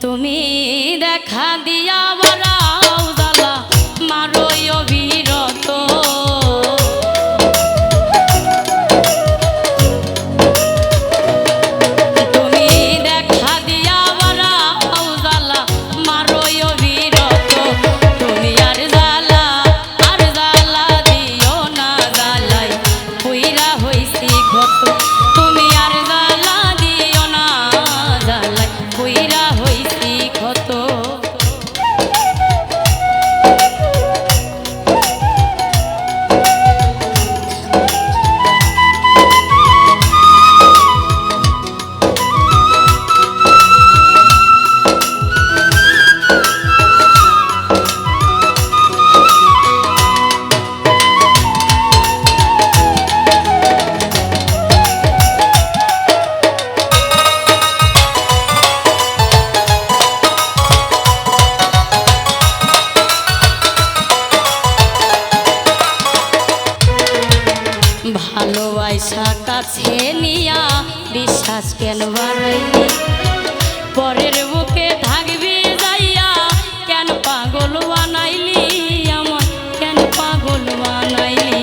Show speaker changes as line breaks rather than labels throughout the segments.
তুমি দেখা দিয়া বরাও ভালোবাসা কাছে নিয়া বিশ্বাস কেন বাড়াইলি? পরের বুকে থাকবি যাইয়া কেন পাগল বানাইলি? আমার কেন পাগল বানাইলি?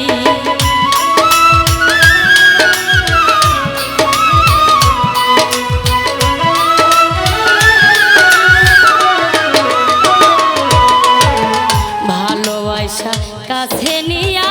ভালোবাসা কাছে নিয়া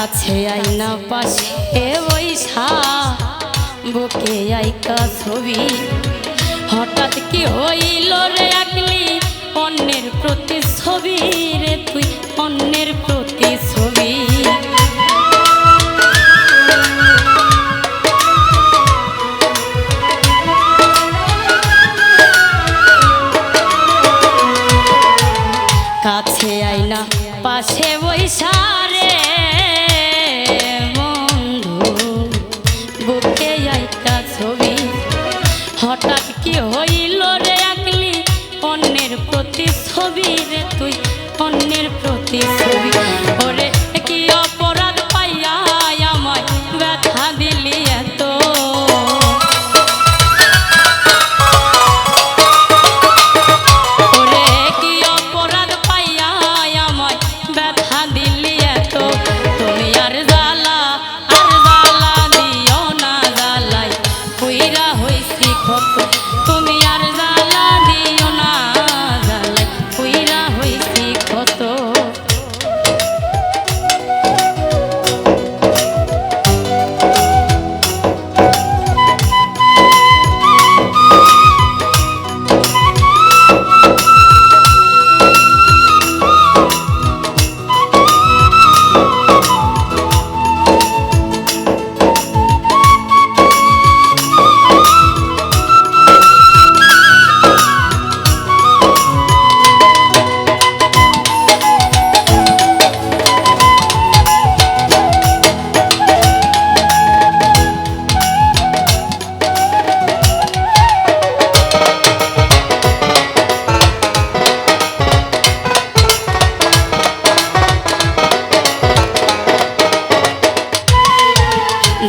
কাছে আইনা পাশে বৈশা, বুকে আইকা ছবি। হঠাৎ কি হইল রে আকলি, অন্যের প্রতি ছবি রে তুই, অন্যের প্রতি ছবি কাছে আইনা পাশে বৈশা কি হইল রে আকলি? অন্যের প্রতি ছবি রে তুই, অন্যের প্রতি ছবি ওরে কি অপ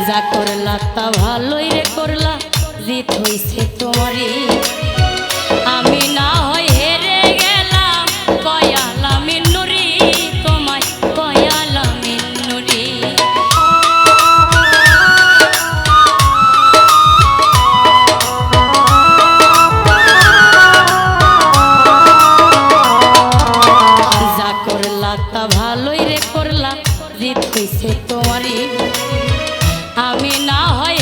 যা করলা তা ভালোই রে করলা, জিত হইছে তোমারই আমি না হয় হেরে গেলাম কয়ালাম নুরি, তোমায় কয়ালাম নুরি। যা করলা তা ভালোই রে করলা, জিত হইছে তোমারই আমি না হয়